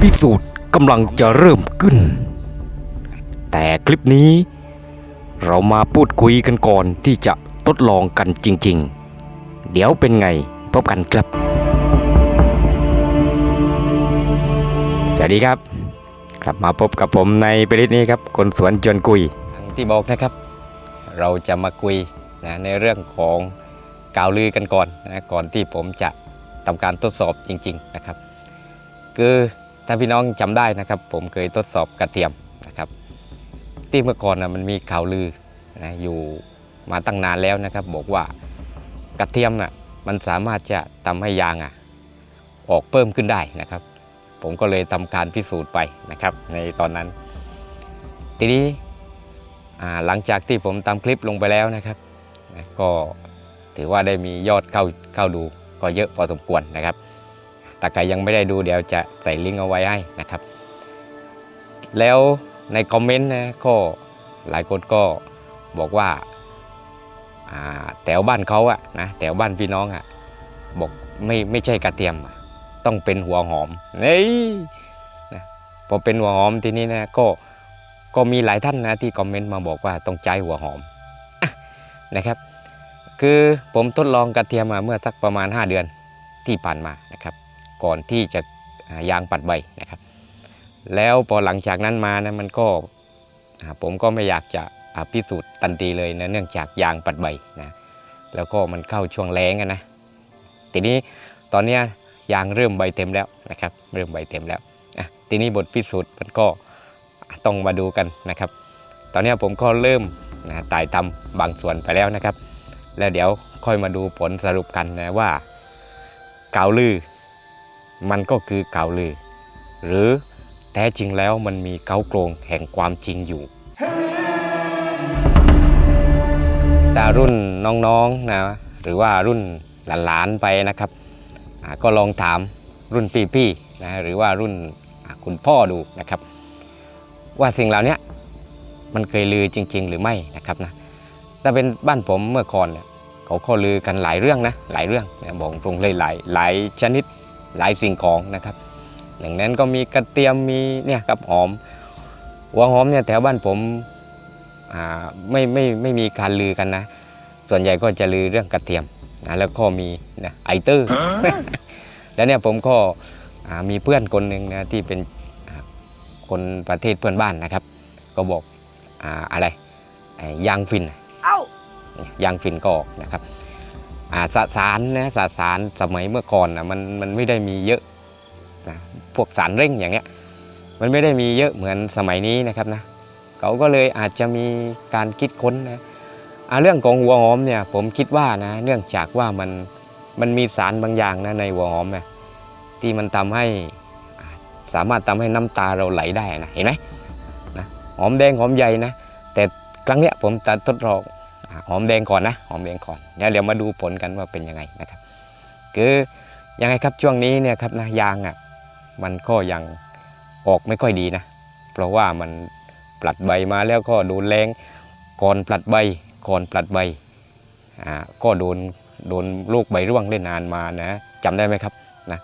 พิสูจน์กำลังจะเริ่มขึ้น แต่คลิปนี้ เรามาพูดคุยกันก่อนที่จะทดลองกันจริง ๆ เดี๋ยวเป็นไงพบกันครับ สวัสดีครับ กลับมาพบกับผมในปริศนี้ครับคนสวนจวนกุยที่บอกนะครับ เราจะมาคุยนะในเรื่องของกล่าวลือกันก่อนนะก่อนที่ผมจะทำการทดสอบจริง ๆนะครับ คือ ถ้าพี่น้องจำได้นะครับ ผมเคยทดสอบกระเทียมนะครับ ที่เมื่อก่อนนะมันมีข่าวลือนะอยู่มาตั้งนานแล้วนะครับ บอกว่ากระเทียมน่ะมันสามารถจะทำให้ยางอะออกเพิ่มขึ้นได้นะครับ ผมก็เลยทำการพิสูจน์ไปนะครับ ในตอนนั้น ทีนี้หลังจากที่ผมทำคลิปลงไปแล้วนะครับนะก็ถือว่าได้มียอดเข้าเข้าดูก็เยอะพอสมควรนะครับ แต่ใครยังไม่ได้ดูเดี๋ยวจะใส่ลิงก์เอาไว้ให้นะครับ แล้วในคอมเมนต์นะก็หลายคนก็บอกว่าแถวบ้านเขาอะนะแถวบ้านพี่น้องอะบอกไม่ไม่ใช่กระเทียม ต้องเป็นหัวหอมเฮ้ยนะพอเป็นหัวหอมทีนี้นะก็ก็มีหลายท่านนะที่คอมเมนต์มาบอกว่าต้องใจหัวหอมอะนะครับ คือผมทดลองกระเทียมมาเมื่อสักประมาณ 5 เดือนที่ผ่านมานะครับ ก่อนที่จะยางปัดใบนะครับ แล้วพอหลังจากนั้นมานะมันก็ผมก็ไม่อยากจะพิสูจน์ทันทีเลยนะเนื่องจากยางปัดใบนะแล้วก็มันเข้าช่วงแรงนะทีนี้ตอนนี้ยางเริ่มใบเต็มแล้วนะครับเริ่มใบเต็มแล้วทีนี้บทพิสูจน์มันก็ต้องมาดูกันนะครับ ตอนนี้ผมก็เริ่มนะตายตำบางส่วนไปแล้วนะครับ แล้วเดี๋ยวค่อยมาดูผลสรุปกันนะว่า เกาลือ มันก็คือเกาลือ หรือแท้จริงแล้วมันมีเกาโกรงแห่งความจริงอยู่แต่รุ่นน้องๆนะหรือว่ารุ่นหลานๆไปนะครับก็ลองถามรุ่นพี่ๆนะหรือว่ารุ่นคุณพ่อดูนะครับ ว่าสิ่งเหล่านี้มันเคยลือจริง ๆ หรือไม่นะครับนะถ้าเป็นบ้านผมเมื่อก่อนเนี่ยเขาก็ลือกันหลายเรื่องนะหลายเรื่องนะบอกตรงเลยหลายหลายชนิด หลายสิ่งของนะครับหนึ่งนั้นก็มีกระเทียมมีเนี่ยครับหอมหัวหอมเนี่ยแถวบ้านผมอ่าไม่ไม่ไม่มีการลือกันนะ ส่วนใหญ่ก็จะลือเรื่องกระเทียมนะแล้วก็มีนะไอเตอร์ แล้วเนี่ยผมก็อ่ามีเพื่อนคนหนึ่งนะที่เป็นอ่าคนประเทศเพื่อนบ้านนะครับ ก็บอกอ่าอะไรไอ้ยางฟินเอ้ายางฟินก็ออกนะครับอ่า สสารนะสสารสมัยเมื่อก่อนนะมันมันไม่ได้มีเยอะนะพวกสารเร่งอย่างเงี้ยมันไม่ได้มีเยอะเหมือนสมัยนี้นะครับนะเขาก็เลยอาจจะมีการคิดค้นนะเรื่องของหัวหอมเนี่ยผมคิดว่านะเนื่องจากว่ามันมันมีสารบางอย่างนะในหัวหอมนะที่มันทำให้สามารถทำให้น้ำตาเราไหลได้นะเห็นไหมนะหอมแดงหอมใหญ่นะแต่ครั้งเนี้ยผมจะทดลอง หอมแดงก่อนนะหอมแดงก่อนแล้วเดี๋ยวมาดูผลกันว่าเป็นยังไงนะครับ คือยังไงครับช่วงนี้เนี่ยครับนะยางอะมันก็ยังออกไม่ค่อยดีนะ เพราะว่ามันปลัดใบมาแล้วก็โดนแรงก่อนปลัดใบก่อนปลัดใบอ่าก็โดนโดนลูกใบร่วงเล่นนานมานะจำได้ไหมครับนะ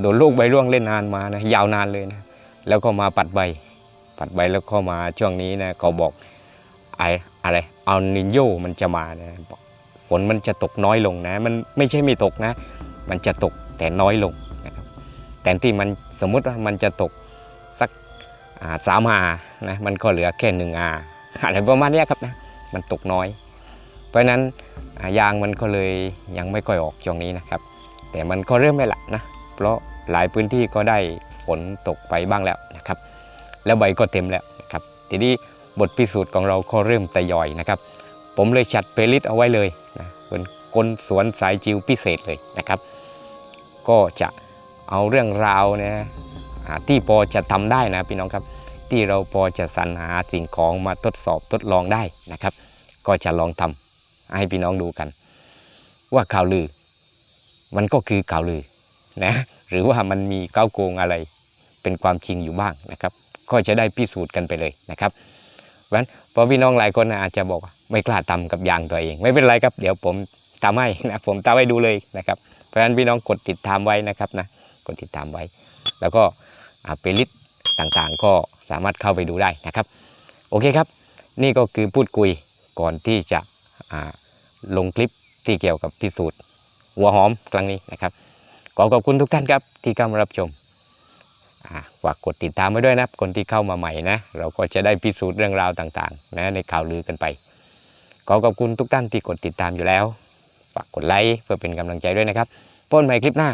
โดนลูกใบร่วงเล่นนานมานะยาวนานเลยนะแล้วก็มาปัดใบปัดใบแล้วก็มาช่วงนี้นะเขาบอกไออะไร เอานินโยมันจะมานะฝนมันจะตกน้อยลงนะ มันไม่ใช่ไม่ตกนะ มันจะตกแต่น้อยลงนะครับแต่ที่มันสมมุติว่ามันจะตกสักสามอานะมันก็เหลือแค่หนึ่งอาอะไรประมาณนี้ครับนะมันตกน้อย เพราะฉะนั้นยางมันก็เลยยังไม่ค่อยออกช่วงนี้นะครับ แต่มันก็เริ่มไม่ละนะ เพราะหลายพื้นที่ก็ได้ฝนตกไปบ้างแล้วนะครับ แล้วใบก็เต็มแล้วนะครับทีนี้ บทพิสูจน์ของเราก็เริ่มทยอยนะครับ ผมเลยจัดเพลลิสเอาไว้เลยนะเป็นคนสวนสายจิวพิเศษเลยนะครับ ก็จะเอาเรื่องราวนะอ่าที่พอจะทำได้นะพี่น้องครับ ที่เราพอจะสรรหาสิ่งของมาทดสอบทดลองได้นะครับ ก็จะลองทำให้พี่น้องดูกัน ว่าข่าวลือ มันก็คือข่าวลือนะหรือว่ามันมีเก้าโกงอะไรเป็นความจริงอยู่บ้างนะครับ ก็จะได้พิสูจน์กันไปเลยนะครับ เพราะฉะนั้นพอพี่น้องหลายคนอาจจะบอกไม่กล้าทำกับยางตัวเอง ไม่เป็นไรครับเดี๋ยวผมทำให้นะผมทำให้ดูเลยนะครับเพราะฉะนั้นพี่น้องกดติดตามไว้นะครับนะกดติดตามไว้ แล้วก็เปลิตต่างๆ ก็สามารถเข้าไปดูได้นะครับ โอเคครับ นี่ก็คือพูดคุยก่อนที่จะลงคลิปที่เกี่ยวกับพิสูจน์หัวหอมครั้งนี้นะครับขอขอบคุณทุกท่านครับที่เข้ามารับชม ฝากกดติดตามไว้ด้วยนะคนที่เข้ามาใหม่นะ เราก็จะได้พิสูจน์เรื่องราวต่างๆนะในข่าวลือกันไป ขอขอบคุณทุกท่านที่กดติดตามอยู่แล้ว ฝากกดไลค์เพื่อเป็นกำลังใจด้วยนะครับพบกันใหม่คลิปหน้า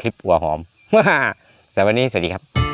คลิปหัวหอมสำหรับวันนี้สวัสดีครับ